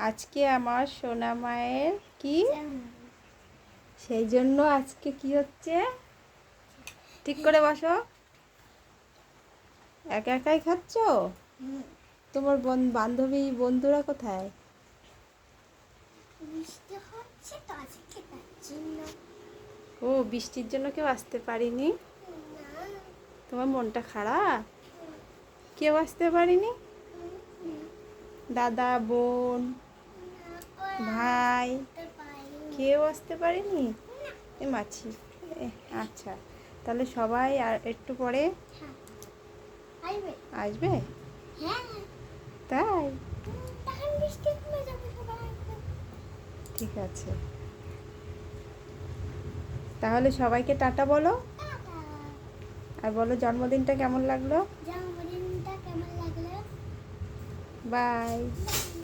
আজকে আমার সোনা মায়ের কি? সেই জন্য আজকে কি হচ্ছে? ঠিক করে বসো। একা একাই খাচ্ছ? তোমার বন- বান্ধবী বন্ধুরা কোথায়? ও বৃষ্টির জন্য কেউ আসতে পারিনি? তোমার মনটা খারাপ? কেউ আসতে পারিনি? দাদা বোন? ভাই। কেউ আসতে পারেনি? এ মাছি। আচ্ছা। তাহলে সবাই আর একটু পরে আসবে। আসবে? হ্যাঁ। তাই? ঠিক আছে। তাহলে সবাইকে টাটা বলো। আর বলো জন্মদিনটা কেমন লাগল? জন্মদিনটা কেমন লাগল? বাই।